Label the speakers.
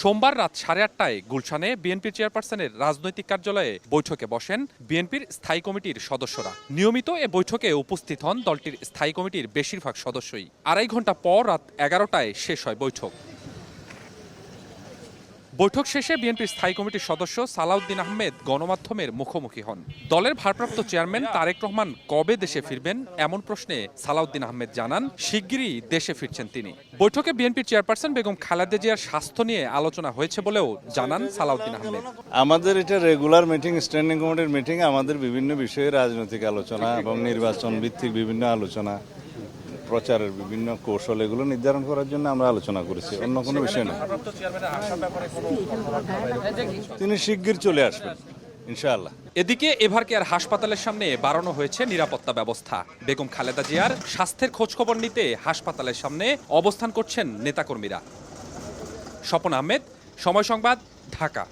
Speaker 1: সোমবার রাত সাড়ে আটটায় গুলশানে বিএনপির চেয়ারপারসনের রাজনৈতিক কার্যালয়ে বৈঠকে বসেন বিএনপির স্থায়ী কমিটির সদস্যরা। নিয়মিত এ বৈঠকে উপস্থিত হন দলটির স্থায়ী কমিটির বেশিরভাগ সদস্যই। আড়াই ঘণ্টা পর রাত এগারোটায় শেষ হয় বৈঠক। বৈঠক শেষে বিএনপির স্থায়ী কমিটির সদস্য সালাউদ্দিন আহমেদ গণমাধ্যমের মুখোমুখি হন। দলের ভারপ্রাপ্ত চেয়ারম্যান তারেক রহমান কবে দেশে ফিরবেন এমন প্রশ্নে সালাউদ্দিন আহমেদ জানান, শিগগিরই দেশে ফিরছেন তিনি। বৈঠকে বিএনপির চেয়ারপারসন বেগম খালেদা জিয়ার স্বাস্থ্য নিয়ে আলোচনা হয়েছে বলেও জানান সালাউদ্দিন আহমেদ।
Speaker 2: আমাদের এটা রেগুলার মিটিং, স্ট্যান্ডিং কমিটির মিটিং, আমাদের বিভিন্ন বিষয়ে রাজনৈতিক আলোচনা এবং নির্বাচন ভিত্তিক বিভিন্ন আলোচনা। প্রচারের বিভিন্ন কৌশল এগুলো নির্ধারণ করার জন্য আমরা আলোচনা করেছি অন্য কোনো বিষয় না। তিনি শিগগির চলে আসবেন ইনশাআল্লাহ।
Speaker 1: এদিকে এভার কেয়ার হাসপাতালের সামনে বাড়ানো হয়েছে নিরাপত্তা ব্যবস্থা। বেগম খালেদা জিয়ার স্বাস্থ্যের খোঁজখবর নিতে হাসপাতালের সামনে অবস্থান করছেন নেতাকর্মীরা। স্বপন আহমেদ সময় সংবাদ ঢাকা।